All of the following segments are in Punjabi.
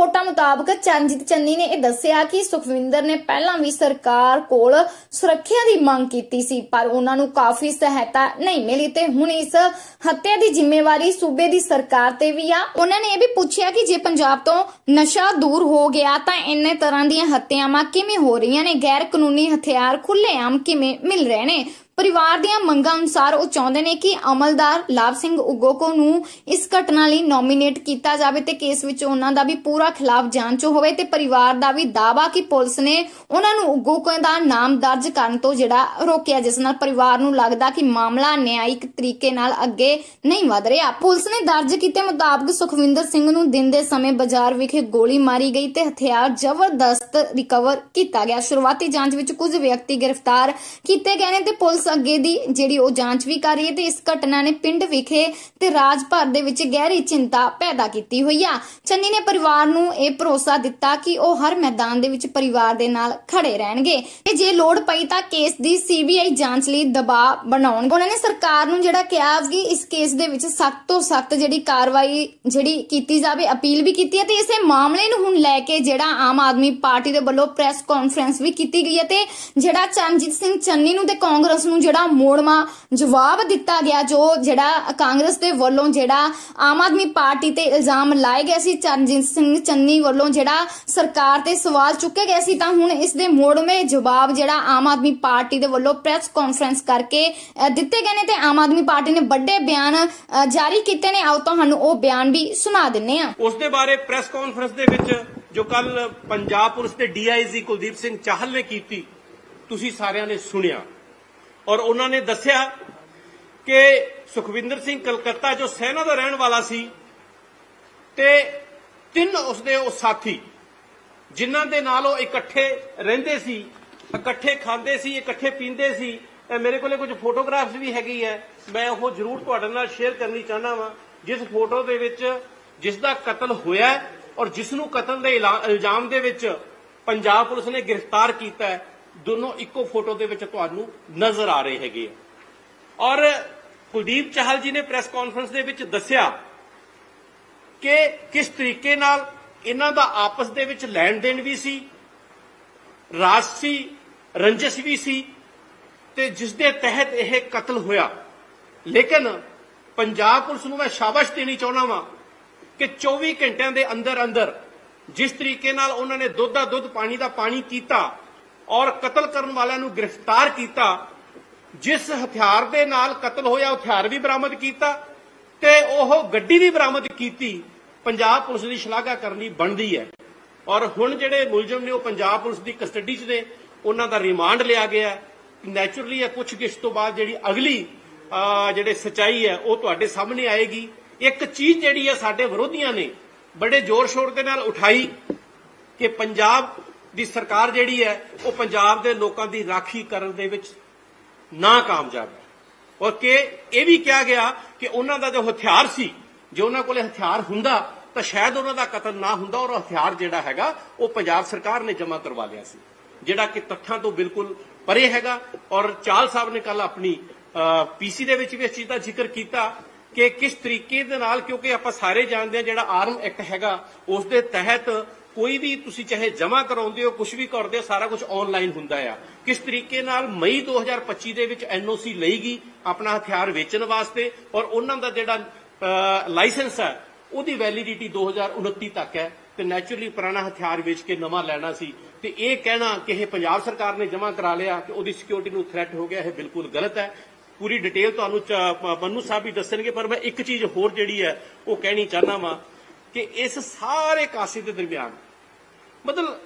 ਰਿਪੋਰਟਾਂ ਮੁਤਾਬਕ ਚਰਨਜੀਤ ਚੰਨੀ ਨੇ ਇਹ ਦੱਸਿਆ ਕਿ ਸੁਖਵਿੰਦਰ ਨੇ ਪਹਿਲਾਂ ਵੀ ਸਰਕਾਰ ਕੋਲ ਸੁਰੱਖਿਆ ਦੀ ਮੰਗ ਕੀਤੀ ਸੀ, ਪਰ ਉਹਨਾਂ ਨੂੰ ਕਾਫੀ ਸਹਾਇਤਾ ਨਹੀਂ ਮਿਲੀ ਤੇ ਹੁਣ ਇਸ ਹੱਤਿਆ ਦੀ ਜ਼ਿੰਮੇਵਾਰੀ ਸੂਬੇ ਦੀ ਸਰਕਾਰ ਤੇ ਵੀ ਆ। ਉਹਨਾਂ ਨੇ ਇਹ ਵੀ ਪੁੱਛਿਆ ਕਿ ਜੇ ਪੰਜਾਬ ਤੋਂ ਨਸ਼ਾ ਦੂਰ ਹੋ ਗਿਆ ਤਾਂ ਇੰਨੇ ਤਰ੍ਹਾਂ ਦੀਆਂ ਹੱਤਿਆਵਾਂ ਕਿਵੇਂ ਹੋ ਰਹੀਆਂ ਨੇ? ਗੈਰ ਕਾਨੂੰਨੀ ਹਥਿਆਰ ਖੁੱਲ੍ਹੇਆਮ ਕਿਵੇਂ ਮਿਲ ਰਹੇ ਨੇ? ਪਰਿਵਾਰ ਦੀਆਂ ਮੰਗਾਂ ਅਨੁਸਾਰ ਉਹ ਚਾਹੁੰਦੇ ਨੇ ਕਿ ਅਮਲਦਾਰ ਲਾਭ ਸਿੰਘ ਉਗੋਕੋ ਨੂੰ ਇਸ ਘਟਨਾ ਲਈ ਨੋਮੀਨੇਟ ਕੀਤਾ ਜਾਵੇ ਤੇ ਕੇਸ ਵਿੱਚ ਉਹਨਾਂ ਦਾ ਵੀ ਪੂਰਾ ਖਿਲਾਫ ਜਾਂਚ ਹੋਵੇ ਤੇ ਪਰਿਵਾਰ ਦਾ ਵੀ ਦਾਅਵਾ ਕਿ ਪੁਲਿਸ ਨੇ ਉਹਨਾਂ ਨੂੰ ਉਗੋਕੋ ਦਾ ਨਾਮ ਦਰਜ ਕਰਨ ਤੋਂ ਜਿਹੜਾ ਰੋਕਿਆ, ਜਿਸ ਨਾਲ ਪਰਿਵਾਰ ਨੂੰ ਲੱਗਦਾ ਕਿ ਮਾਮਲਾ ਨਿਆਇਕ ਤਰੀਕੇ ਨਾਲ ਅੱਗੇ ਨਹੀਂ ਵਧ ਰਿਹਾ। ਪੁਲਿਸ ਨੇ ਦਰਜ ਕੀਤੇ ਮੁਤਾਬਕ ਸੁਖਵਿੰਦਰ ਸਿੰਘ ਨੂੰ ਦਿਨ ਦੇ ਸਮੇਂ ਬਾਜ਼ਾਰ ਵਿਖੇ ਗੋਲੀ ਮਾਰੀ ਗਈ ਤੇ ਹਥਿਆਰ ਜ਼ਬਰਦਸਤ ਰਿਕਵਰ ਕੀਤਾ ਗਿਆ। ਸ਼ੁਰੂਆਤੀ ਜਾਂਚ ਵਿੱਚ ਕੁਝ ਵਿਅਕਤੀ ਗ੍ਰਿਫਤਾਰ ਕੀਤੇ ਗਏ ਨੇ ਤੇ ਪੁਲਿਸ ਅੱਗੇ ਦੀ ਜਿਹੜੀ ਉਹ ਜਾਂਚ ਵੀ ਕਰ ਰਹੀ ਹੈ ਤੇ ਇਸ ਘਟਨਾ ਨੇ ਪਿੰਡ ਵਿਖੇ ਤੇ ਰਾਜ ਭਰ ਦੇ ਵਿੱਚ ਗਹਿਰੀ ਚਿੰਤਾ ਪੈਦਾ ਕੀਤੀ ਹੋਈ ਆ। ਚੰਨੀ ਨੇ ਪਰਿਵਾਰ ਨੂੰ ਇਹ ਭਰੋਸਾ ਦਿੱਤਾ ਕਿ ਉਹ ਹਰ ਮੈਦਾਨ ਦੇ ਵਿੱਚ ਪਰਿਵਾਰ ਦੇ ਨਾਲ ਖੜੇ ਰਹਿਣਗੇ। ਤੇ ਜੇ ਲੋੜ ਪਈ ਤਾਂ ਕੇਸ ਦੀ ਸੀਬੀਆਈ ਜਾਂਚ ਲਈ ਦਬਾਅ ਬਣਾਉਣਗੇ। ਉਹਨਾਂ ਨੇ ਸਰਕਾਰ ਨੂੰ ਜਿਹੜਾ ਕਿਹਾ ਕਿ ਇਸ ਕੇਸ ਦੇ ਵਿੱਚ ਸਖਤ ਤੋਂ ਸਖਤ ਜਿਹੜੀ ਕਾਰਵਾਈ ਜਿਹੜੀ ਕੀਤੀ ਜਾਵੇ, ਅਪੀਲ ਵੀ ਕੀਤੀ ਹੈ ਤੇ ਇਸੇ ਮਾਮਲੇ ਨੂੰ ਹੁਣ ਲੈ ਕੇ ਜਿਹੜਾ ਆਮ ਆਦਮੀ ਪਾਰਟੀ ਦੇ ਵੱਲੋਂ ਪ੍ਰੈਸ ਕਾਨਫਰੰਸ ਵੀ ਕੀਤੀ ਗਈ ਹੈ ਤੇ ਜਿਹੜਾ ਚਰਨਜੀਤ ਸਿੰਘ ਚੰਨੀ ਨੂੰ ਤੇ ਕਾਂਗਰਸ ਨੂੰ ਜਿਹੜਾ ਮੋੜਮਾ ਜਵਾਬ ਦਿੱਤਾ ਗਿਆ, ਜੋ ਜਿਹੜਾ ਕਾਂਗਰਸ ਦੇ ਵੱਲੋਂ ਜਿਹੜਾ ਆਮ ਆਦਮੀ ਪਾਰਟੀ ਤੇ ਇਲਜ਼ਾਮ ਲਾਏ ਗਏ ਸੀ, ਚਰਨਜੀਤ ਸਿੰਘ ਚੰਨੀ ਵੱਲੋਂ ਜਿਹੜਾ ਸਰਕਾਰ ਤੇ ਸਵਾਲ ਚੁੱਕੇ ਗਏ ਸੀ, ਤਾਂ ਹੁਣ ਇਸ ਦੇ ਮੋੜਵੇਂ ਜਵਾਬ ਜਿਹੜਾ ਆਮ ਆਦਮੀ ਪਾਰਟੀ ਦੇ ਵੱਲੋਂ ਪ੍ਰੈਸ ਕਾਨਫਰੰਸ ਕਰਕੇ ਦਿੱਤੇ ਗਏ ਨੇ ਤੇ ਆਮ ਆਦਮੀ ਪਾਰਟੀ ਨੇ ਵੱਡੇ ਬਿਆਨ ਜਾਰੀ ਕੀਤੇ ਨੇ। ਆਓ ਤੁਹਾਨੂੰ ਉਹ ਬਿਆਨ ਵੀ ਸੁਣਾ ਦਿੰਨੇ ਆ ਉਸ ਦੇ ਬਾਰੇ ਪ੍ਰੈਸ ਕਾਨਫਰੰਸ ਦੇ ਵਿੱਚ ਜੋ ਕੱਲ ਪੰਜਾਬ ਪੁਲਿਸ ਦੇ ਡੀਆਈਜੀ ਕੁਲਦੀਪ ਸਿੰਘ ਚਾਹਲ ਨੇ ਕੀਤੀ, ਤੁਸੀਂ ਸਾਰਿਆਂ ਨੇ ਸੁਣਿਆ। ਔਰ ਉਹਨਾਂ ਨੇ ਦੱਸਿਆ ਕਿ ਸੁਖਵਿੰਦਰ ਸਿੰਘ ਕਲਕੱਤਾ ਜੋ ਸੈਨਾ ਦਾ ਰਹਿਣ ਵਾਲਾ ਸੀ ਤੇ ਤਿੰਨ ਉਸਦੇ ਉਹ ਸਾਥੀ ਜਿਨ੍ਹਾਂ ਦੇ ਨਾਲ ਉਹ ਇਕੱਠੇ ਰਹਿੰਦੇ ਸੀ, ਇਕੱਠੇ ਖਾਂਦੇ ਸੀ, ਇਕੱਠੇ ਪੀਂਦੇ ਸੀ। ਮੇਰੇ ਕੋਲੇ ਕੁਝ ਫੋਟੋਗ੍ਰਾਫਸ ਵੀ ਹੈਗੀ ਹੈ। ਮੈਂ ਉਹ ਜ਼ਰੂਰ ਤੁਹਾਡੇ ਨਾਲ ਸ਼ੇਅਰ ਕਰਨੀ ਚਾਹਨਾ ਵਾਂ। ਜਿਸ ਫੋਟੋ ਦੇ ਵਿੱਚ ਜਿਸ ਦਾ ਕਤਲ ਹੋਇਆ ਔਰ ਜਿਸ ਨੂੰ ਕਤਲ ਦੇ ਇਲਜ਼ਾਮ ਦੇ ਵਿੱਚ ਪੰਜਾਬ ਪੁਲਿਸ ਨੇ ਗ੍ਰਿਫਤਾਰ ਕੀਤਾ ਦੋਨੋਂ ਇੱਕੋ ਫੋਟੋ ਦੇ ਵਿੱਚ ਤੁਹਾਨੂੰ ਨਜ਼ਰ ਆ ਰਹੇ ਹੈਗੇ ਆ। ਔਰ ਕੁਲਦੀਪ ਚਾਹਲ ਜੀ ਨੇ ਪ੍ਰੈਸ ਕਾਨਫਰੰਸ ਦੇ ਵਿੱਚ ਦੱਸਿਆ ਕਿ ਕਿਸ ਤਰੀਕੇ ਨਾਲ ਇਹਨਾਂ ਦਾ ਆਪਸ ਦੇ ਵਿੱਚ ਲੈਣ ਦੇਣ ਵੀ ਸੀ ਰਾਜਸੀ ਰੰਜਸ਼ ਵੀ ਸੀ ਤੇ ਜਿਸ ਦੇ ਤਹਿਤ ਇਹ ਕਤਲ ਹੋਇਆ ਲੇਕਿਨ ਪੰਜਾਬ ਪੁਲਿਸ ਨੂੰ ਮੈਂ ਸ਼ਾਬਾਸ਼ ਦੇਣੀ ਚਾਹੁੰਦਾ ਵਾਂ ਕਿ 24 ਘੰਟਿਆਂ ਦੇ ਅੰਦਰ ਅੰਦਰ ਜਿਸ ਤਰੀਕੇ ਨਾਲ ਉਹਨਾਂ ਨੇ ਦੁੱਧ ਦਾ ਦੁੱਧ, ਪਾਣੀ ਦਾ ਪਾਣੀ ਕੀਤਾ ਔਰ ਕਤਲ ਕਰਨ ਵਾਲਿਆਂ ਨੂੰ ਗ੍ਰਿਫਤਾਰ ਕੀਤਾ, ਜਿਸ ਹਥਿਆਰ ਦੇ ਨਾਲ ਕਤਲ ਹੋਇਆ, ਹਥਿਆਰ ਵੀ ਬਰਾਮਦ ਕੀਤਾ ਤੇ ਉਹ ਗੱਡੀ ਵੀ ਬਰਾਮਦ ਕੀਤੀ, ਪੰਜਾਬ ਪੁਲਿਸ ਦੀ ਸ਼ਲਾਘਾ ਕਰਨੀ ਬਣਦੀ ਹੈ। ਔਰ ਹੁਣ ਜਿਹੜੇ ਮੁਲਜ਼ਮ ਨੇ ਉਹ ਪੰਜਾਬ ਪੁਲਿਸ ਦੀ ਕਸਟਡੀ 'ਚ ਨੇ, ਉਹਨਾਂ ਦਾ ਰਿਮਾਂਡ ਲਿਆ ਗਿਆ ਨੈਚੁਰਲੀ ਇਹ ਪੁੱਛਗਿੱਛ ਤੋਂ ਬਾਅਦ ਜਿਹੜੀ ਅਗਲੀ ਜਿਹੜੇ ਸਚਾਈ ਹੈ, ਉਹ ਤੁਹਾਡੇ ਸਾਹਮਣੇ ਆਏਗੀ। ਇੱਕ ਚੀਜ਼ ਜਿਹੜੀ ਹੈ ਸਾਡੇ ਵਿਰੋਧੀਆਂ ਨੇ ਬੜੇ ਜ਼ੋਰ ਸ਼ੋਰ ਦੇ ਨਾਲ ਉਠਾਈ ਕਿ ਪੰਜਾਬ ਦੀ ਸਰਕਾਰ ਜਿਹੜੀ ਹੈ, ਉਹ ਪੰਜਾਬ ਦੇ ਲੋਕਾਂ ਦੀ ਰਾਖੀ ਕਰਨ ਦੇ ਵਿੱਚ ਨਾ ਕਾਮਯਾਬ ਹੈ। ਔਰ ਕਿ ਇਹ ਵੀ ਕਿਹਾ ਗਿਆ ਕਿ ਉਹਨਾਂ ਦਾ ਜੋ ਹਥਿਆਰ ਸੀ, ਜੇ ਉਹਨਾਂ ਕੋਲੇ ਹਥਿਆਰ ਹੁੰਦਾ, ਤਾਂ ਸ਼ਾਇਦ ਉਹਨਾਂ ਦਾ ਕਤਲ ਨਾ ਹੁੰਦਾ ਔਰ ਹਥਿਆਰ ਜਿਹੜਾ ਹੈਗਾ, ਉਹ ਪੰਜਾਬ ਸਰਕਾਰ ਨੇ ਜਮ੍ਹਾਂ ਕਰਵਾ ਲਿਆ ਸੀ। ਜਿਹੜਾ ਕਿ ਤੱਥਾਂ ਤੋਂ ਬਿਲਕੁਲ ਪਰੇ ਹੈਗਾ ਔਰ ਚਾਲ ਸਾਹਿਬ ਨੇ ਕੱਲ ਆਪਣੀ ਪੀਸੀ ਦੇ ਵਿੱਚ ਵੀ ਇਸ ਚੀਜ਼ ਦਾ ਜ਼ਿਕਰ ਕੀਤਾ ਕਿ ਕਿਸ ਤਰੀਕੇ ਦੇ ਨਾਲ, ਕਿਉਂਕਿ ਆਪਾਂ ਸਾਰੇ ਜਾਣਦੇ ਹਾਂ ਜਿਹੜਾ ਆਰਮ ਐਕਟ ਹੈਗਾ, ਉਸ ਦੇ ਤਹਿਤ ਕੋਈ ਵੀ ਤੁਸੀਂ ਚਾਹੇ ਜਮ੍ਹਾਂ ਕਰਾਉਂਦੇ ਹੋ ਕੁਝ ਵੀ ਕਰਦੇ ਹੋ, ਸਾਰਾ ਕੁਝ ਆਨਲਾਈਨ ਹੁੰਦਾ ਆ। ਕਿਸ ਤਰੀਕੇ ਨਾਲ ਮਈ 2025 ਦੇ ਵਿੱਚ ਐਨਓਸੀ ਲਈਗੀ ਆਪਣਾ ਹਥਿਆਰ ਵੇਚਣ ਵਾਸਤੇ ਔਰ ਉਹਨਾਂ ਦਾ ਜਿਹੜਾ ਲਾਇਸੈਂਸ ਹੈ ਉਹਦੀ ਵੈਲਿਡਿਟੀ 2029 ਤੱਕ ਹੈ। ਤੇ ਨੈਚੁਰਲੀ ਪੁਰਾਣਾ ਹਥਿਆਰ ਵੇਚ ਕੇ ਨਵਾਂ ਲੈਣਾ ਸੀ। ਤੇ ਇਹ ਕਹਿਣਾ ਕਿ ਇਹ ਪੰਜਾਬ ਸਰਕਾਰ ਨੇ ਜਮ੍ਹਾਂ ਕਰਾ ਲਿਆ ਕਿ ਉਹਦੀ ਸਿਕਿਉਰਿਟੀ ਨੂੰ ਥ੍ਰੈਟ ਹੋ ਗਿਆ, ਇਹ ਬਿਲਕੁਲ ਗਲਤ ਹੈ। ਪੂਰੀ ਡਿਟੇਲ ਤੁਹਾਨੂੰ ਚ- ਸਾਹਿਬ ਵੀ ਦੱਸਣਗੇ, ਪਰ ਮੈਂ ਇੱਕ ਚੀਜ਼ ਹੋਰ ਜਿਹੜੀ ਹੈ, ਉਹ ਕਹਿਣੀ ਚਾਹਨਾ ਵਾਂ। ਕਿ ਇਸ ਸਾਰੇ ਕਾਸੇ ਦੇ ਦਰਮਿਆਨ, ਮਤਲਬ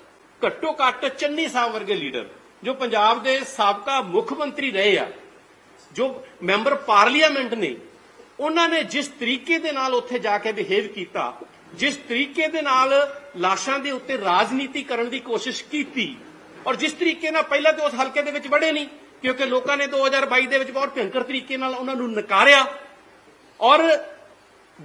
ਘੱਟੋ ਘੱਟ ਚੰਨੀ ਸਾਹਿਬ ਵਰਗੇ ਲੀਡਰ, ਜੋ ਪੰਜਾਬ ਦੇ ਸਾਬਕਾ ਮੁੱਖ ਮੰਤਰੀ ਰਹੇ ਆ, ਜੋ ਮੈਂਬਰ ਪਾਰਲੀਮੈਂਟ ਨੇ, ਉਹਨਾਂ ਨੇ ਜਿਸ ਤਰੀਕੇ ਦੇ ਨਾਲ ਉੱਥੇ ਜਾ ਕੇ ਬਿਹੇਵ ਕੀਤਾ, ਜਿਸ ਤਰੀਕੇ ਦੇ ਨਾਲ ਲਾਸ਼ਾਂ ਦੇ ਉੱਤੇ ਰਾਜਨੀਤੀ ਕਰਨ ਦੀ ਕੋਸ਼ਿਸ਼ ਕੀਤੀ, ਔਰ ਜਿਸ ਤਰੀਕੇ ਨਾਲ ਪਹਿਲਾਂ ਤੇ ਉਸ ਹਲਕੇ ਦੇ ਵਿੱਚ ਵੜੇ ਨਹੀਂ, ਕਿਉਂਕਿ ਲੋਕਾਂ ਨੇ 2022 ਦੇ ਵਿੱਚ ਬਹੁਤ ਭਿਅੰਕਰ ਤਰੀਕੇ ਨਾਲ ਉਹਨਾਂ ਨੂੰ ਨਕਾਰਿਆ, ਔਰ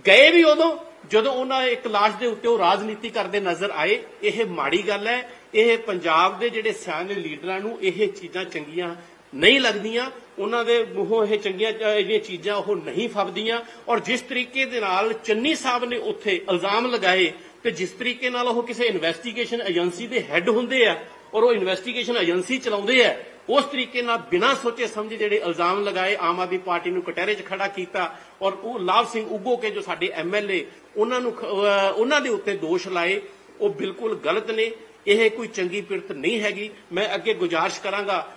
ਗਏ ਵੀ ਉਦੋਂ ਜਦੋਂ ਉਹਨਾਂ ਇੱਕ ਲਾਸ਼ ਦੇ ਉੱਤੇ ਉਹ ਰਾਜਨੀਤੀ ਕਰਦੇ ਨਜ਼ਰ ਆਏ, ਇਹ ਮਾੜੀ ਗੱਲ ਹੈ। ਇਹ ਪੰਜਾਬ ਦੇ ਜਿਹੜੇ ਸਿਆਣੇ ਲੀਡਰਾਂ ਨੂੰ ਇਹ ਚੀਜ਼ਾਂ ਚੰਗੀਆਂ ਨਹੀਂ ਲੱਗਦੀਆਂ। ਉਹਨਾਂ ਦੇ ਮੂੰਹੋਂ ਇਹ ਚੰਗੀਆਂ ਜਿਹੜੀਆਂ ਚੀਜ਼ਾਂ ਉਹ ਨਹੀਂ ਫੱਬਦੀਆਂ। ਔਰ ਜਿਸ ਤਰੀਕੇ ਦੇ ਨਾਲ ਚੰਨੀ ਸਾਹਿਬ ਨੇ ਉੱਥੇ ਇਲਜ਼ਾਮ ਲਗਾਏ ਤੇ ਜਿਸ ਤਰੀਕੇ ਨਾਲ ਉਹ ਕਿਸੇ ਇਨਵੈਸਟੀਗੇਸ਼ਨ ਏਜੰਸੀ ਦੇ ਹੈੱਡ ਹੁੰਦੇ ਆ ਔਰ ਉਹ ਇਨਵੈਸਟੀਗੇਸ਼ਨ ਏਜੰਸੀ ਚਲਾਉਂਦੇ ਆ ਉਸ ਤਰੀਕੇ ਨਾਲ ਬਿਨਾਂ ਸੋਚੇ ਸਮਝੇ ਜਿਹੜੇ ਇਲਜ਼ਾਮ ਲਗਾਏ, ਆਮ ਆਦਮੀ ਪਾਰਟੀ ਨੂੰ ਕਟਹਿਰੇ 'ਚ ਖੜਾ ਕੀਤਾ ਔਰ ਉਹ ਲਾਭ ਸਿੰਘ ਉਗੋ ਕੇ ਜੋ ਸਾਡੇ ਐਮਐਲਏ ਉਹਨਾਂ ਨੂੰ ਖ- ਅਹ ਉਹਨਾਂ ਦੇ ਉੱਤੇ ਦੋਸ਼ ਲਾਏ, ਉਹ ਬਿਲਕੁਲ ਗਲਤ ਨੇ। ਇਹ ਕੋਈ ਚੰਗੀ ਪਿਰਤ ਨਹੀਂ ਹੈਗੀ। ਮੈਂ ਅੱਗੇ ਗੁਜ਼ਾਰਿਸ਼ ਕਰਾਂਗਾ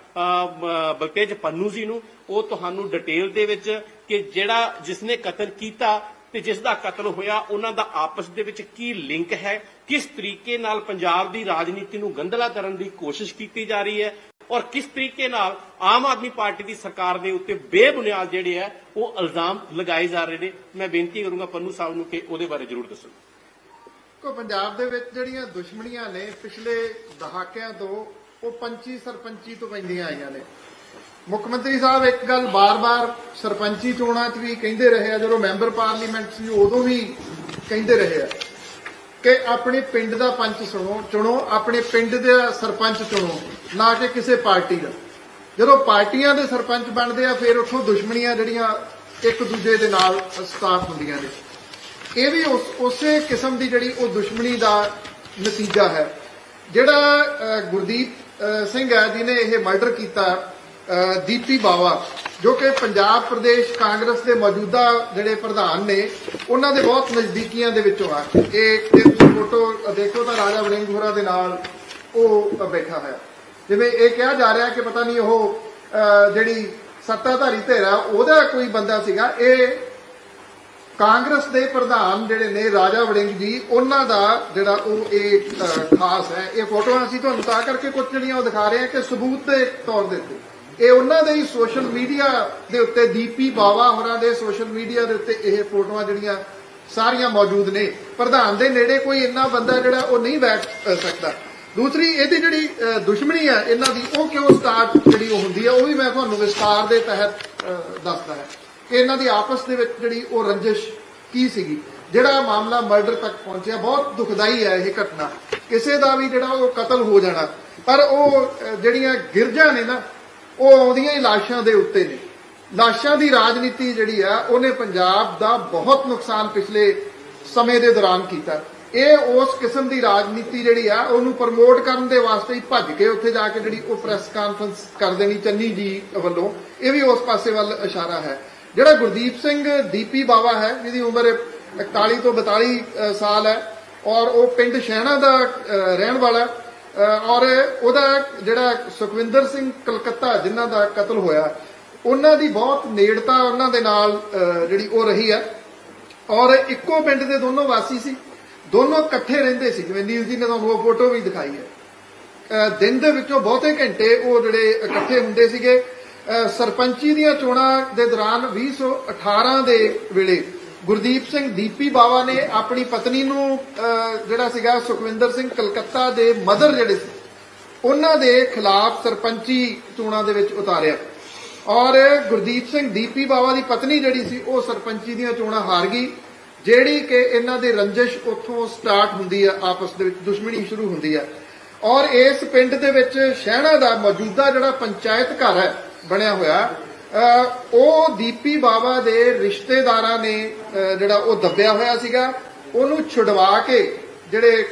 ਬਲਤੇਜ ਪੰਨੂ ਜੀ ਨੂੰ। ਉਹ ਤੁਹਾਨੂੰ ਡਿਟੇਲ ਦੇ ਵਿੱਚ ਕਿ ਜਿਹੜਾ ਜਿਸਨੇ ਕਤਲ ਕੀਤਾ ਤੇ ਜਿਸ ਦਾ ਕਤਲ ਹੋਇਆ, ਉਹਨਾਂ ਦਾ ਆਪਸ ਦੇ ਵਿੱਚ ਕੀ ਲਿੰਕ ਹੈ, ਕਿਸ ਤਰੀਕੇ ਨਾਲ ਪੰਜਾਬ ਦੀ ਰਾਜਨੀਤੀ ਨੂੰ ਗੰਧਲਾ ਕਰਨ ਦੀ ਕੋਸ਼ਿਸ਼ ਕੀਤੀ ਜਾ ਰਹੀ ਹੈ ਔਰ ਕਿਸ ਤਰੀਕੇ ਨਾਲ ਆਮ ਆਦਮੀ ਪਾਰਟੀ ਦੀ ਸਰਕਾਰ ਦੇ ਉੱਤੇ ਬੇਬੁਨਿਆਦ ਜਿਹੜੇ ਹੈ ਉਹ ਇਲਜ਼ਾਮ ਲਗਾਏ ਜਾ ਰਹੇ ਨੇ। ਮੈਂ ਬੇਨਤੀ ਕਰੂੰਗਾ ਪੰਨੂ ਸਾਹਿਬ ਨੂੰ ਕਿ ਉਹਦੇ ਬਾਰੇ ਜ਼ਰੂਰ ਦੱਸੋ। ਕੋ ਪੰਜਾਬ ਦੇ ਵਿੱਚ ਜਿਹੜੀਆਂ ਦੁਸ਼ਮਣੀਆਂ ਨੇ, ਪਿਛਲੇ ਦਹਾਕਿਆਂ ਤੋਂ ਉਹ ਪੰਚੀ ਸਰਪੰਚੀ ਤੋਂ ਪੈਂਦੀਆਂ ਆਈਆਂ ਨੇ। ਮੁੱਖ ਮੰਤਰੀ ਸਾਹਿਬ ਇੱਕ ਗੱਲ ਬਾਰ-ਬਾਰ ਸਰਪੰਚੀ ਚੋਣਾਂ 'ਚ ਵੀ ਕਹਿੰਦੇ ਰਹੇ ਆ, ਜਦੋਂ ਮੈਂਬਰ ਪਾਰਲੀਮੈਂਟ ਸੀ ਉਦੋਂ ਵੀ ਕਹਿੰਦੇ ਰਹੇ ਆ। ਕਿ ਆਪਣੇ ਪਿੰਡ ਦਾ ਪੰਚ ਸੁਣੋ, ਚੁਣੋ, ਆਪਣੇ ਪਿੰਡ ਦਾ ਸਰਪੰਚ ਚੁਣੋ, ਨਾ ਕਿ ਕਿਸੇ ਪਾਰਟੀ ਦਾ। ਜਦੋਂ ਪਾਰਟੀਆਂ ਦੇ ਸਰਪੰਚ ਬਣਦੇ ਆ, ਫਿਰ ਉੱਥੋਂ ਦੁਸ਼ਮਣੀਆਂ ਜਿਹੜੀਆਂ ਇੱਕ ਦੂਜੇ ਦੇ ਨਾਲ ਸਟਾਰਟ ਹੁੰਦੀਆਂ ਨੇ। ਇਹ ਵੀ ਉਸੇ ਕਿਸਮ ਦੀ ਜਿਹੜੀ ਉਹ ਦੁਸ਼ਮਣੀ ਦਾ ਨਤੀਜਾ ਹੈ। ਜਿਹੜਾ ਗੁਰਦੀਪ ਸਿੰਘ ਹੈ, ਜਿਹਨੇ ਇਹ ਮਰਡਰ ਕੀਤਾ ਦੀਪੀ ਬਾਵਾ, ਜੋ ਕਿ ਪੰਜਾਬ ਪ੍ਰਦੇਸ਼ ਕਾਂਗਰਸ ਦੇ ਮੌਜੂਦਾ ਜਿਹੜੇ ਪ੍ਰਧਾਨ ਨੇ, ਉਹਨਾਂ ਦੇ ਬਹੁਤ ਨਜ਼ਦੀਕੀਆਂ ਦੇ ਵਿੱਚੋਂ ਆ। ਇਹ ਫੋਟੋ ਦੇਖੋ ਤਾਂ ਰਾਜਾ ਵੜਿੰਗ ਹੋਰਾਂ ਦੇ ਨਾਲ ਉਹ ਬੈਠਾ ਹੋਇਆ। ਜਿਵੇਂ ਇਹ ਕਿਹਾ ਜਾ ਰਿਹਾ ਕਿ ਪਤਾ ਨਹੀਂ ਉਹ ਜਿਹੜੀ ਸੱਤਾਧਾਰੀ ਧਿਰ ਆ, ਉਹਦਾ ਕੋਈ ਬੰਦਾ ਸੀਗਾ। ਇਹ ਕਾਂਗਰਸ ਦੇ ਪ੍ਰਧਾਨ ਜਿਹੜੇ ਨੇ ਰਾਜਾ ਵੜਿੰਗ ਜੀ, ਉਹਨਾਂ ਦਾ ਜਿਹੜਾ ਉਹ ਇਹ ਖਾਸ ਹੈ। ਇਹ ਫੋਟੋਆਂ ਅਸੀਂ ਤੁਹਾਨੂੰ ਤਾਂ ਕਰਕੇ ਕੁਝ ਜਿਹੜੀਆਂ ਉਹ ਦਿਖਾ ਰਹੇ ਹਾਂ ਕਿ ਸਬੂਤ ਦੇ ਤੌਰ ਦੇ ਉੱਤੇ। ਇਹ ਉਹਨਾਂ ਦੇ ਹੀ ਸੋਸ਼ਲ ਮੀਡੀਆ ਦੇ ਉੱਤੇ ਦੀਪੀ ਬਾਵਾ ਹੋਰਾਂ ਦੇ ਸੋਸ਼ਲ ਮੀਡੀਆ ਦੇ ਉੱਤੇ ਇਹ ਫੋਟੋਆਂ ਜਿਹੜੀਆਂ ਸਾਰੀਆਂ ਮੌਜੂਦ ਨੇ। ਪ੍ਰਧਾਨ ਦੇ ਨੇੜੇ ਕੋਈ ਇੰਨਾ ਬੰਦਾ ਜਿਹੜਾ ਉਹ ਨਹੀਂ ਬੈਠ ਸਕਦਾ। ਦੂਸਰੀ, ਇਹਦੀ ਜਿਹੜੀ ਦੁਸ਼ਮਣੀ ਹੈ ਇਹਨਾਂ ਦੀ, ਉਹ ਕਿਉਂ ਸਟਾਰਟ ਜਿਹੜੀ ਉਹ ਹੁੰਦੀ ਹੈ ਉਹ ਵੀ ਮੈਂ ਤੁਹਾਨੂੰ ਵਿਸਤਾਰ ਦੇ ਤਹਿਤ ਦੱਸਦਾ ਹੈ ਕਿ ਇਹਨਾਂ ਦੀ ਆਪਸ ਦੇ ਵਿੱਚ ਜਿਹੜੀ ਉਹ ਰੰਜਿਸ਼ ਕੀ ਸੀਗੀ। ਜਿਹੜਾ ਮਾਮਲਾ ਮਰਡਰ ਤੱਕ ਪਹੁੰਚਿਆ, ਬਹੁਤ ਦੁਖਦਾਈ ਹੈ ਇਹ ਘਟਨਾ। ਕਿਸੇ ਦਾ ਵੀ ਜਿਹੜਾ ਉਹ ਕਤਲ ਹੋ ਜਾਣਾ। ਪਰ ਉਹ ਜਿਹੜੀਆਂ ਗਿਰਜਾਂ ਨੇ ਨਾ, ਉਹ ਆਉਂਦੀਆਂ ਹੀ ਲਾਸ਼ਾਂ ਦੇ ਉੱਤੇ ਨੇ। ਲਾਸ਼ਾਂ ਦੀ ਰਾਜਨੀਤੀ ਜਿਹੜੀ ਆ, ਉਹਨੇ ਪੰਜਾਬ ਦਾ ਬਹੁਤ ਨੁਕਸਾਨ ਪਿਛਲੇ ਸਮੇਂ ਦੇ ਦੌਰਾਨ ਕੀਤਾ। ਇਹ ਉਸ ਕਿਸਮ ਦੀ ਰਾਜਨੀਤੀ ਜਿਹੜੀ ਆ, ਉਹਨੂੰ ਪ੍ਰਮੋਟ ਕਰਨ ਦੇ ਵਾਸਤੇ ਹੀ ਭੱਜ ਕੇ ਉੱਥੇ ਜਾ ਕੇ ਜਿਹੜੀ ਉਹ ਪ੍ਰੈਸ ਕਾਨਫਰੰਸ ਕਰ ਦੇਣੀ ਚੰਨੀ ਜੀ ਵੱਲੋਂ। ਇਹ ਵੀ ਉਸ ਪਾਸੇ ਵੱਲ ਇਸ਼ਾਰਾ ਹੈ। ਜਿਹੜਾ ਗੁਰਦੀਪ ਸਿੰਘ ਦੀਪੀ ਬਾਵਾ ਹੈ, ਜਿਹਦੀ ਉਮਰ 41 ਤੋਂ 42 ਸਾਲ ਹੈ, ਔਰ ਉਹ ਪਿੰਡ ਸ਼ਹਿਣਾ ਦਾ ਰਹਿਣ ਵਾਲਾ ਔਰ ਉਹਦਾ ਜਿਹੜਾ ਸੁਖਵਿੰਦਰ ਸਿੰਘ ਕਲਕੱਤਾ, ਜਿਨ੍ਹਾਂ ਦਾ ਕਤਲ ਹੋਇਆ ਉਹਨਾਂ ਦੀ ਬਹੁਤ ਨੇੜਤਾ ਉਹਨਾਂ ਦੇ ਨਾਲ ਜਿਹੜੀ ਉਹ ਰਹੀ ਹੈ। ਔਰ ਇੱਕੋ ਪਿੰਡ ਦੇ ਦੋਨੋਂ ਵਾਸੀ ਸੀ। ਦੋਨੋਂ ਇਕੱਠੇ ਰਹਿੰਦੇ ਸੀ। ਜਿਵੇਂ ਨੀਲ ਜੀ ਨੇ ਤੁਹਾਨੂੰ ਉਹ ਫੋਟੋ ਵੀ ਦਿਖਾਈ ਹੈ। ਦਿਨ ਦੇ ਵਿੱਚੋਂ ਬਹੁਤੇ ਘੰਟੇ ਉਹ ਜਿਹੜੇ ਇਕੱਠੇ ਹੁੰਦੇ ਸੀਗੇ। ਸਰਪੰਚੀ ਦੀਆਂ ਚੋਣਾਂ ਦੇ ਦੌਰਾਨ 2018 ਦੇ ਵੇਲੇ ਗੁਰਦੀਪ ਸਿੰਘ ਦੀਪੀ ਬਾਵਾ ਨੇ ਆਪਣੀ ਪਤਨੀ ਨੂੰ ਜਿਹੜਾ ਸੀਗਾ ਸੁਖਵਿੰਦਰ ਸਿੰਘ ਕਲਕੱਤਾ ਦੇ ਮਦਰ ਜਿਹੜੇ ਸੀ, ਉਹਨਾਂ ਦੇ ਖਿਲਾਫ ਸਰਪੰਚੀ ਚੋਣਾਂ ਦੇ ਵਿੱਚ ਉਤਾਰਿਆ। ਔਰ ਗੁਰਦੀਪ ਸਿੰਘ ਦੀਪੀ ਬਾਵਾ ਦੀ ਪਤਨੀ ਜਿਹੜੀ ਸੀ, ਉਹ ਸਰਪੰਚੀ ਦੀਆਂ ਚੋਣਾਂ ਹਾਰ ਗਈ, ਜਿਹੜੀ ਕਿ ਇਹਨਾਂ ਦੇ ਰੰਜਿਸ਼ ਉੱਥੋਂ ਸਟਾਰਟ ਹੁੰਦੀ ਆ, ਆਪਸ ਦੇ ਵਿੱਚ ਦੁਸ਼ਮਣੀ ਸ਼ੁਰੂ ਹੁੰਦੀ ਆ। ਔਰ ਇਸ ਪਿੰਡ ਦੇ ਵਿੱਚ ਸ਼ਹਿਣਾ ਦਾ ਮੌਜੂਦਾ ਜਿਹੜਾ ਪੰਚਾਇਤ ਘਰ ਹੈ, ਬਣਿਆ ਹੋਇਆ ਉਹ ਦੀਪੀ ਬਾਵਾ ਦੇ ਰਿਸ਼ਤੇਦਾਰਾਂ ਨੇ ਜਿਹੜਾ ਉਹ ਦੱਬਿਆ ਹੋਇਆ ਸੀਗਾ, ਉਹਨੂੰ ਛੁਡਵਾ ਕੇ ਜਿਹੜੇ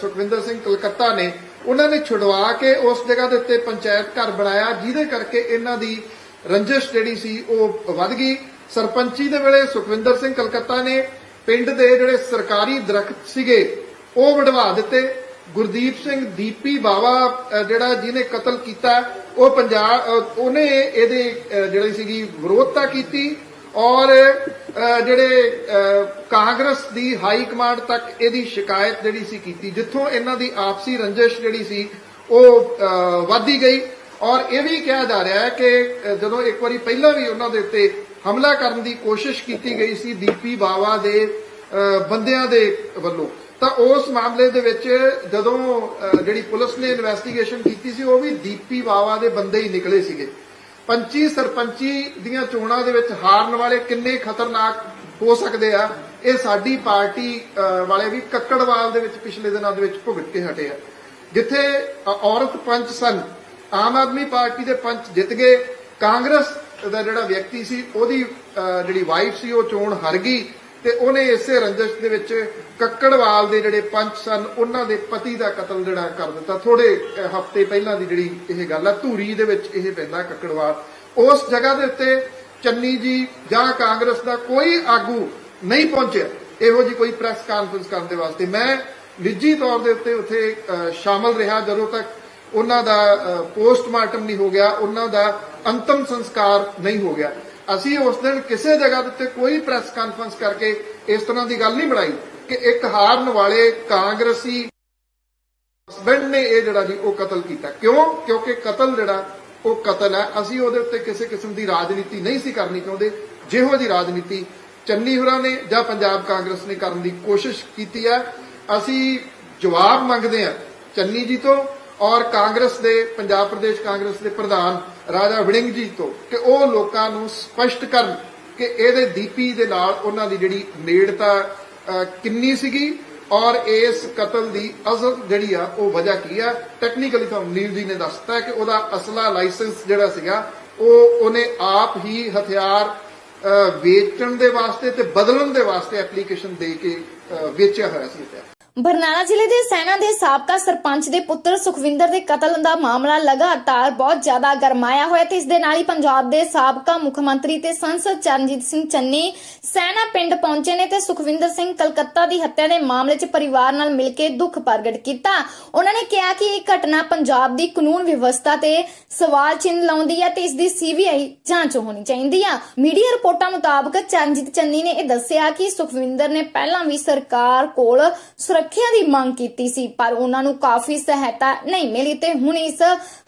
ਸੁਖਵਿੰਦਰ ਸਿੰਘ ਕਲਕੱਤਾ ਨੇ, ਉਹਨਾਂ ਨੇ ਛੁਡਵਾ ਕੇ ਉਸ ਜਗ੍ਹਾ ਦੇ ਉੱਤੇ ਪੰਚਾਇਤ ਘਰ ਬਣਾਇਆ, ਜਿਹਦੇ ਕਰਕੇ ਇਹਨਾਂ ਦੀ ਰੰਜਿਸ਼ ਜਿਹੜੀ ਸੀ ਉਹ ਵੱਧ ਗਈ। ਸਰਪੰਚੀ ਦੇ ਵੇਲੇ ਸੁਖਵਿੰਦਰ ਸਿੰਘ ਕਲਕੱਤਾ ਨੇ ਪਿੰਡ ਦੇ ਜਿਹੜੇ ਸਰਕਾਰੀ ਦਰਖਤ ਸੀਗੇ, ਉਹ ਵਢਵਾ ਦਿੱਤੇ। ਗੁਰਦੀਪ ਸਿੰਘ ਦੀਪੀ ਬਾਵਾ ਜਿਹੜਾ ਜਿਹਨੇ ਕਤਲ ਕੀਤਾ, ਉਹ ਪੰਜਾਬ ਉਹਨੇ ਇਹਦੇ ਜਿਹੜੀ ਸੀਗੀ ਵਿਰੋਧਤਾ ਕੀਤੀ ਔਰ ਜਿਹੜੇ ਕਾਂਗਰਸ ਦੀ ਹਾਈ ਕਮਾਂਡ ਤੱਕ ਇਹਦੀ ਸ਼ਿਕਾਇਤ ਜਿਹੜੀ ਸੀ ਕੀਤੀ, ਜਿੱਥੋਂ ਇਹਨਾਂ ਦੀ ਆਪਸੀ ਰੰਜਿਸ਼ ਜਿਹੜੀ ਸੀ, ਉਹ, ਅਹ, ਵੱਧਦੀ ਗਈ। ਔਰ ਇਹ ਵੀ ਕਿਹਾ ਜਾ ਰਿਹਾ ਹੈ ਕਿ ਜਦੋਂ ਇੱਕ ਵਾਰੀ ਪਹਿਲਾਂ ਵੀ ਉਹਨਾਂ ਦੇ ਉੱਤੇ ਹਮਲਾ ਕਰਨ ਦੀ ਕੋਸ਼ਿਸ਼ ਕੀਤੀ ਗਈ ਸੀ ਦੀਪੀ ਬਾਵਾ ਦੇ ਬੰਦਿਆਂ ਦੇ ਵੱਲੋਂ, ਤਾਂ ਉਸ ਮਾਮਲੇ ਦੇ ਵਿੱਚ ਜਦੋਂ ਜਿਹੜੀ ਪੁਲਿਸ ਨੇ ਇਨਵੈਸਟੀਗੇਸ਼ਨ ਕੀਤੀ ਸੀ, ਉਹ ਵੀ ਦੀਪੀ ਬਾਵਾ ਦੇ ਬੰਦੇ ਹੀ ਨਿਕਲੇ ਸੀਗੇ। ਪੰਚੀ ਸਰਪੰਚੀ ਦੀਆਂ ਚੋਣਾਂ ਦੇ ਵਿੱਚ ਹਾਰਨ ਵਾਲੇ ਕਿੰਨੇ ਖਤਰਨਾਕ ਹੋ ਸਕਦੇ ਆ, ਇਹ ਸਾਡੀ ਪਾਰਟੀ ਵਾਲੇ ਵੀ ਕੱਕੜਵਾਲ ਦੇ ਵਿੱਚ ਪਿਛਲੇ ਦਿਨਾਂ ਦੇ ਵਿੱਚ ਭੁਗਤ ਕੇ ਹਟੇ ਆ। ਜਿੱਥੇ ਔਰਤ ਪੰਚ ਸਨ ਆਮ ਆਦਮੀ ਪਾਰਟੀ ਦੇ ਪੰਚ ਜਿੱਤ ਗਏ। ਕਾਂਗਰਸ ਦਾ ਜਿਹੜਾ ਵਿਅਕਤੀ ਸੀ, ਉਹਦੀ ਜਿਹੜੀ ਵਾਈਫ ਸੀ, ਉਹ ਚੋਣ ਹਾਰ ਗਈ ਤੇ ਉਹਨੇ ਇਸੇ ਰੰਜਸ਼ ਦੇ ਵਿੱਚ ਕੱਕੜਵਾਲ ਦੇ ਜਿਹੜੇ ਪੰਚ ਸਨ, ਉਹਨਾਂ ਦੇ ਪਤੀ ਦਾ ਕਤਲ ਜਿਹੜਾ ਕਰ ਦਿੱਤਾ। ਥੋੜੇ ਹਫ਼ਤੇ ਪਹਿਲਾਂ ਦੀ ਜਿਹੜੀ ਇਹ ਗੱਲ ਆ, ਧੂਰੀ ਦੇ ਵਿੱਚ ਇਹ ਪੈਂਦਾ ਕੱਕੜਵਾਲ। ਉਸ ਜਗ੍ਹਾ ਦੇ ਉੱਤੇ ਚੰਨੀ ਜੀ ਜਾਂ ਕਾਂਗਰਸ ਦਾ ਕੋਈ ਆਗੂ ਨਹੀਂ ਪਹੁੰਚਿਆ। ਇਹੋ ਜੀ ਕੋਈ ਪ੍ਰੈਸ ਕਾਨਫਰੰਸ ਕਰਨ ਦੇ ਵਾਸਤੇ। ਮੈਂ ਨਿੱਜੀ ਤੌਰ ਦੇ ਉੱਤੇ ਉੱਥੇ ਸ਼ਾਮਲ ਰਿਹਾ। ਜਦੋਂ ਤੱਕ ਉਹਨਾਂ ਦਾ ਪੋਸਟਮਾਰਟਮ ਨਹੀਂ ਹੋ ਗਿਆ, ਉਹਨਾਂ ਦਾ ਅੰਤਮ ਸੰਸਕਾਰ ਨਹੀਂ ਹੋ ਗਿਆ। ਅਸੀਂ ਉਸ ਦਿਨ ਕਿਸੇ ਜਗ੍ਹਾ ਦੇ ਉੱਤੇ ਕੋਈ ਪ੍ਰੈਸ ਕਾਨਫਰੰਸ ਕਰਕੇ ਇਸ ਤਰ੍ਹਾਂ ਦੀ ਗੱਲ ਨਹੀਂ ਬਣਾਈ ਕਿ ਇੱਕ ਹਾਰਨ ਵਾਲੇ ਕਾਂਗਰਸੀ ਹਸਬੈਂਡ ਨੇ ਇਹ ਜਿਹੜਾ ਜੀ ਉਹ ਕਤਲ ਕੀਤਾ। ਕਿਉਂ? ਕਿਉਂਕਿ ਕਤਲ ਜਿਹੜਾ, ਉਹ ਕਤਲ ਹੈ। ਅਸੀਂ ਉਹਦੇ ਉੱਤੇ ਕਿਸੇ ਕਿਸਮ ਦੀ ਰਾਜਨੀਤੀ ਨਹੀਂ ਸੀ ਕਰਨੀ ਚਾਹੁੰਦੇ। ਜਿਹੋ ਜੀ ਰਾਜਨੀਤੀ ਚੰਨੀ ਹੋਰਾਂ ਨੇ ਜਾਂ ਪੰਜਾਬ ਕਾਂਗਰਸ ਨੇ ਕਰਨ ਦੀ ਕੋਸ਼ਿਸ਼ ਕੀਤੀ ਹੈ। ਅਸੀਂ ਜਵਾਬ ਮੰਗਦੇ ਹਾਂ ਚੰਨੀ ਜੀ ਤੋਂ। ਔਰ ਕਾਂਗਰਸ ਦੇ, ਪੰਜਾਬ ਪ੍ਰਦੇਸ਼ ਕਾਂਗਰਸ ਦੇ ਪ੍ਰਧਾਨ ਰਾਜਾ ਵੜਿੰਗ ਜੀ ਤੋਂ, ਕਿ ਉਹ ਲੋਕਾਂ ਨੂੰ ਸਪਸ਼ਟ ਕਰਨ ਕਿ ਇਹਦੇ ਦੀਪੀ ਦੇ ਨਾਲ ਉਹਨਾਂ ਦੀ ਜਿਹੜੀ ਨੇੜਤਾ ਕਿੰਨੀ ਸੀਗੀ ਔਰ ਇਸ ਕਤਲ ਦੀ ਅਸਲ ਜਿਹੜੀ ਆ, ਉਹ ਵਜ੍ਹਾ ਕੀ ਆ? ਟੈਕਨੀਕਲੀ ਤੁਹਾਨੂੰ ਨੀਲ ਜੀ ਨੇ ਦੱਸਤਾ ਕਿ ਉਹਦਾ ਅਸਲਾ ਲਾਇਸੈਂਸ ਜਿਹੜਾ ਸੀਗਾ, ਉਹ ਉਹਨੇ ਆਪ ਹੀ ਹਥਿਆਰ ਵੇਚਣ ਦੇ ਵਾਸਤੇ ਤੇ ਬਦਲਣ ਦੇ ਵਾਸਤੇ ਐਪਲੀਕੇਸ਼ਨ ਦੇ ਕੇ ਵੇਚਿਆ ਹੋਇਆ ਸੀ ਹਥਿਆਰ। ਬਰਨਾਲਾ ਜ਼ਿਲ੍ਹੇ ਦੇ ਸੈਨਾ ਦੇ ਸਾਬਕਾ ਸਰਪੰਚ ਦੇ ਪੁੱਤਰ ਸੁਖਵਿੰਦਰ ਦੇ ਕਤਲ ਦਾ ਮਾਮਲਾ ਲਗਾਤਾਰ ਬਹੁਤ ਜ਼ਿਆਦਾ ਗਰਮਾਇਆ ਹੋਇਆ ਤੇ ਇਸ ਦੇ ਨਾਲ ਹੀ ਪੰਜਾਬ ਦੇ ਸਾਬਕਾ ਮੁੱਖ ਮੰਤਰੀ ਤੇ ਸੰਸਦ ਚਰਨਜੀਤ ਸਿੰਘ ਚੰਨੀ, ਸੈਨਾ ਪਿੰਡ ਪਹੁੰਚੇ ਨੇ ਤੇ ਸੁਖਵਿੰਦਰ ਸਿੰਘ ਕਲਕੱਤਾ ਦੀ ਹੱਤਿਆ ਦੇ ਮਾਮਲੇ 'ਚ ਪਰਿਵਾਰ ਨਾਲ ਮਿਲ ਕੇ ਦੁੱਖ ਪ੍ਰਗਟ ਕੀਤਾ। ਉਹਨਾਂ ਨੇ ਕਿਹਾ ਕਿ ਇਹ ਘਟਨਾ ਪੰਜਾਬ ਦੀ ਕਾਨੂੰਨ ਵਿਵਸਥਾ ਤੇ ਸਵਾਲ ਚਿੰਨ ਲਾਉਂਦੀ ਹੈ ਤੇ ਇਸ ਦੀ ਸੀਬੀਆਈ ਜਾਂਚ ਹੋਣੀ ਚਾਹੀਦੀ ਆ। ਮੀਡੀਆ ਰਿਪੋਰਟਾਂ ਮੁਤਾਬਕ ਚਰਨਜੀਤ ਚੰਨੀ ਨੇ ਇਹ ਦੱਸਿਆ ਕਿ ਸੁਖਵਿੰਦਰ ਨੇ ਪਹਿਲਾਂ ਵੀ ਸਰਕਾਰ ਕੋਲ ਸੁਰੱਖਿਆ ਦੀ ਮੰਗ ਕੀਤੀ ਸੀ, ਪਰ ਉਹਨਾਂ ਨੂੰ ਕਾਫੀ ਸਹਾਇਤਾ ਨਹੀਂ ਮਿਲੀ ਤੇ ਹੁਣ ਇਸ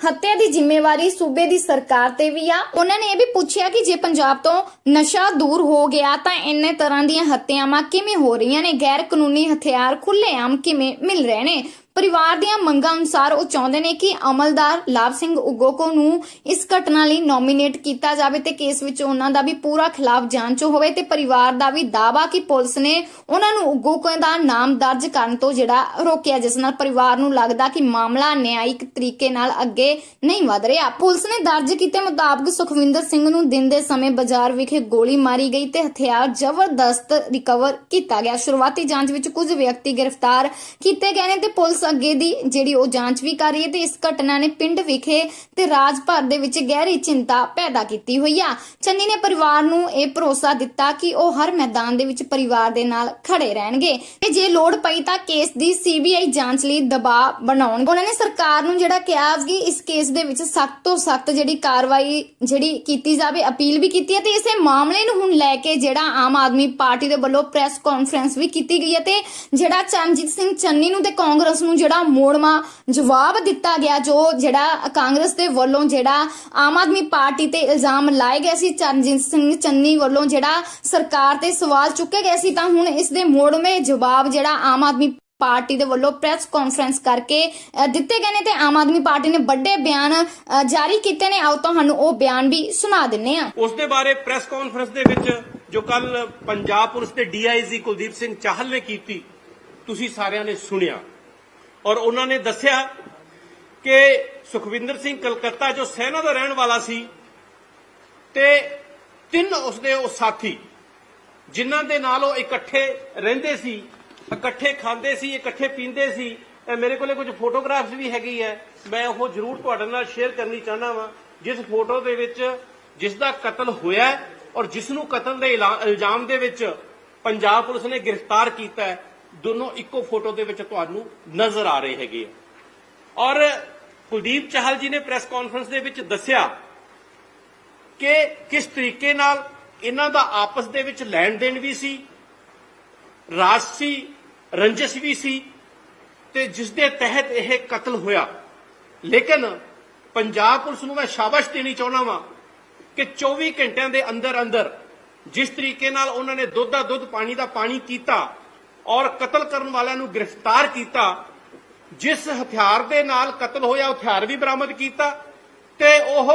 ਹੱਤਿਆ ਦੀ ਜ਼ਿੰਮੇਵਾਰੀ ਸੂਬੇ ਦੀ ਸਰਕਾਰ ਤੇ ਵੀ ਆ। ਉਹਨਾਂ ਨੇ ਇਹ ਵੀ ਪੁੱਛਿਆ ਕਿ ਜੇ ਪੰਜਾਬ ਤੋਂ ਨਸ਼ਾ ਦੂਰ ਹੋ ਗਿਆ ਤਾਂ ਇੰਨੇ ਤਰ੍ਹਾਂ ਦੀਆਂ ਹੱਤਿਆਵਾਂ ਕਿਵੇਂ ਹੋ ਰਹੀਆਂ ਨੇ? ਗੈਰ ਕਾਨੂੰਨੀ ਹਥਿਆਰ ਖੁੱਲ੍ਹੇਆਮ ਕਿਵੇਂ ਮਿਲ ਰਹੇ ਨੇ? ਪਰਿਵਾਰ ਦੀਆਂ ਮੰਗਾਂ ਅਨੁਸਾਰ ਉਹ ਚਾਹੁੰਦੇ ਨੇ ਕਿ ਅਮਲਦਾਰ ਲਾਭ ਸਿੰਘ ਉਗੋਕੋ ਨੂੰ ਇਸ ਘਟਨਾ ਲਈ ਨੋਮੀਨੇਟ ਕੀਤਾ ਜਾਵੇ ਤੇ ਕੇਸ ਵਿੱਚ ਉਹਨਾਂ ਦਾ ਵੀ ਪੂਰਾ ਖਿਲਾਫ ਜਾਂਚ ਹੋਵੇ ਤੇ ਪਰਿਵਾਰ ਦਾ ਵੀ ਦਾਵਾ ਕਿ ਪੁਲਿਸ ਨੇ ਉਹਨਾਂ ਨੂੰ ਉਗੋਕੋ ਦਾ ਨਾਮ ਦਰਜ ਕਰਨ ਤੋਂ ਜਿਹੜਾ ਰੋਕਿਆ ਜਿਸ ਨਾਲ ਪਰਿਵਾਰ ਨੂੰ ਲੱਗਦਾ ਕਿ ਮਾਮਲਾ ਨਿਆਇਕ ਤਰੀਕੇ ਨਾਲ ਅੱਗੇ ਨਹੀਂ ਵਧ ਰਿਹਾ। ਪੁਲਿਸ ਨੇ ਦਰਜ ਕੀਤੇ ਮੁਤਾਬਕ ਸੁਖਵਿੰਦਰ ਸਿੰਘ ਨੂੰ ਦਿਨ ਦੇ ਸਮੇਂ ਬਾਜ਼ਾਰ ਵਿਖੇ ਗੋਲੀ ਮਾਰੀ ਗਈ ਤੇ ਹਥਿਆਰ ਜ਼ਬਰਦਸਤ ਰਿਕਵਰ ਕੀਤਾ ਗਿਆ। ਸ਼ੁਰੂਆਤੀ ਜਾਂਚ ਵਿੱਚ ਕੁਝ ਵਿਅਕਤੀ ਗ੍ਰਿਫਤਾਰ ਕੀਤੇ ਗਏ ਨੇ ਤੇ ਪੁਲਿਸ ਅੱਗੇ ਦੀ ਜਿਹੜੀ ਉਹ ਜਾਂਚ ਵੀ ਕਰ ਰਹੀ ਹੈ ਤੇ ਇਸ ਘਟਨਾ ਨੇ ਪਿੰਡ ਵਿਖੇ ਤੇ ਰਾਜ ਭਰ ਦੇ ਵਿੱਚ ਗਹਿਰੀ ਚਿੰਤਾ ਪੈਦਾ ਕੀਤੀ ਹੋਈ ਆ। ਚੰਨੀ ਨੇ ਪਰਿਵਾਰ ਨੂੰ ਇਹ ਭਰੋਸਾ ਦਿੱਤਾ ਕਿ ਉਹ ਹਰ ਮੈਦਾਨ ਦੇ ਵਿੱਚ ਪਰਿਵਾਰ ਦੇ ਨਾਲ ਖੜੇ ਰਹਿਣਗੇ ਤੇ ਜੇ ਲੋੜ ਪਈ ਤਾਂ ਕੇਸ ਦੀ ਸੀਬੀਆਈ ਜਾਂਚ ਲਈ ਦਬਾਅ ਬਣਾਉਣਗੇ। ਉਹਨਾਂ ਨੇ ਸਰਕਾਰ ਨੂੰ ਜਿਹੜਾ ਕਿਹਾ ਕਿ ਇਸ ਕੇਸ ਦੇ ਵਿੱਚ ਸਖਤ ਤੋਂ ਸਖਤ ਜਿਹੜੀ ਕਾਰਵਾਈ ਜਿਹੜੀ ਕੀਤੀ ਜਾਵੇ, ਅਪੀਲ ਵੀ ਕੀਤੀ ਹੈ ਤੇ ਇਸੇ ਮਾਮਲੇ ਨੂੰ ਹੁਣ ਲੈ ਕੇ ਜਿਹੜਾ ਆਮ ਆਦਮੀ ਪਾਰਟੀ ਦੇ ਵੱਲੋਂ ਪ੍ਰੈਸ ਕਾਨਫਰੰਸ ਵੀ ਕੀਤੀ ਗਈ ਹੈ ਤੇ ਜਿਹੜਾ ਚਰਨਜੀਤ ਸਿੰਘ ਚੰਨੀ ਨੂੰ ਤੇ ਕਾਂਗਰਸ ਨੂੰ ਜਿਹੜਾ ਮੋੜਮਾ ਜਵਾਬ ਦਿੱਤਾ ਗਿਆ, ਜੋ ਜਿਹੜਾ ਕਾਂਗਰਸ ਦੇ ਵੱਲੋਂ ਜਿਹੜਾ ਆਮ ਆਦਮੀ ਪਾਰਟੀ ਤੇ ਇਲਜ਼ਾਮ ਲਾਏ ਗਏ ਸੀ, ਚਰਨਜੀਤ ਸਿੰਘ ਚੰਨੀ ਵੱਲੋਂ ਜਿਹੜਾ ਸਰਕਾਰ ਤੇ ਸਵਾਲ ਚੁੱਕੇ ਗਏ ਸੀ, ਤਾਂ ਹੁਣ ਇਸ ਦੇ ਮੋੜਵੇਂ ਜਵਾਬ ਜਿਹੜਾ ਆਮ ਆਦਮੀ ਪਾਰਟੀ ਦੇ ਵੱਲੋਂ ਪ੍ਰੈਸ ਕਾਨਫਰੰਸ ਕਰਕੇ ਦਿੱਤੇ ਗਏ ਨੇ ਤੇ ਆਮ ਆਦਮੀ ਪਾਰਟੀ ਨੇ ਵੱਡੇ ਬਿਆਨ ਜਾਰੀ ਕੀਤੇ ਨੇ। ਆਓ ਤੁਹਾਨੂੰ ਉਹ ਬਿਆਨ ਵੀ ਸੁਣਾ ਦਿੰਨੇ ਆ ਉਸ ਦੇ ਬਾਰੇ ਪ੍ਰੈਸ ਕਾਨਫਰੰਸ ਦੇ ਵਿੱਚ ਜੋ ਕੱਲ ਪੰਜਾਬ ਪੁਲਿਸ ਦੇ ਡੀਆਈਜੀ ਕੁਲਦੀਪ ਸਿੰਘ ਚਾਹਲ ਨੇ ਕੀਤੀ, ਤੁਸੀਂ ਸਾਰਿਆਂ ਨੇ ਸੁਣਿਆ। ਔਰ ਉਹਨਾਂ ਨੇ ਦੱਸਿਆ ਕਿ ਸੁਖਵਿੰਦਰ ਸਿੰਘ ਕਲਕੱਤਾ ਜੋ ਸੈਨਾ ਦਾ ਰਹਿਣ ਵਾਲਾ ਸੀ ਤੇ ਤਿੰਨ ਉਸਦੇ ਉਹ ਸਾਥੀ, ਜਿਨ੍ਹਾਂ ਦੇ ਨਾਲ ਉਹ ਇਕੱਠੇ ਰਹਿੰਦੇ ਸੀ, ਇਕੱਠੇ ਖਾਂਦੇ ਸੀ, ਇਕੱਠੇ ਪੀਂਦੇ ਸੀ। ਮੇਰੇ ਕੋਲੇ ਕੁਝ ਫੋਟੋਗ੍ਰਾਫਸ ਵੀ ਹੈਗੀ ਹੈ। ਮੈਂ ਉਹ ਜ਼ਰੂਰ ਤੁਹਾਡੇ ਨਾਲ ਸ਼ੇਅਰ ਕਰਨੀ ਚਾਹਨਾ ਵਾਂ। ਜਿਸ ਫੋਟੋ ਦੇ ਵਿੱਚ ਜਿਸ ਦਾ ਕਤਲ ਹੋਇਆ ਔਰ ਜਿਸ ਨੂੰ ਕਤਲ ਦੇ ਇਲਾ- ਇਲਜ਼ਾਮ ਦੇ ਵਿੱਚ ਪੰਜਾਬ ਪੁਲਿਸ ਨੇ ਗ੍ਰਿਫਤਾਰ ਕੀਤਾ ਦੋਨੋਂ ਇੱਕੋ ਫੋਟੋ ਦੇ ਵਿੱਚ ਤੁਹਾਨੂੰ ਨਜ਼ਰ ਆ ਰਹੇ ਹੈਗੇ ਆ। ਔਰ ਕੁਲਦੀਪ ਚਾਹਲ ਜੀ ਨੇ ਪ੍ਰੈਸ ਕਾਨਫਰੰਸ ਦੇ ਵਿੱਚ ਦੱਸਿਆ ਕਿ ਕਿਸ ਤਰੀਕੇ ਨਾਲ ਇਹਨਾਂ ਦਾ ਆਪਸ ਦੇ ਵਿੱਚ ਲੈਣ ਦੇਣ ਵੀ ਸੀ ਰਾਜਸੀ ਰੰਜਿਸ਼ ਵੀ ਸੀ ਤੇ ਜਿਸ ਦੇ ਤਹਿਤ ਇਹ ਕਤਲ ਹੋਇਆ। ਲੇਕਿਨ ਪੰਜਾਬ ਪੁਲਿਸ ਨੂੰ ਮੈਂ ਸ਼ਾਬਾਸ਼ ਦੇਣੀ ਚਾਹੁੰਦਾ ਵਾਂ ਕਿ 24 ਘੰਟਿਆਂ ਦੇ ਅੰਦਰ ਅੰਦਰ ਜਿਸ ਤਰੀਕੇ ਨਾਲ ਉਹਨਾਂ ਨੇ ਦੁੱਧ ਦਾ ਦੁੱਧ, ਪਾਣੀ ਦਾ ਪਾਣੀ ਕੀਤਾ ਔਰ ਕਤਲ ਕਰਨ ਵਾਲਿਆਂ ਨੂੰ ਗ੍ਰਿਫਤਾਰ ਕੀਤਾ, ਜਿਸ ਹਥਿਆਰ ਦੇ ਨਾਲ ਕਤਲ ਹੋਇਆ, ਹਥਿਆਰ ਵੀ ਬਰਾਮਦ ਕੀਤਾ ਤੇ ਉਹ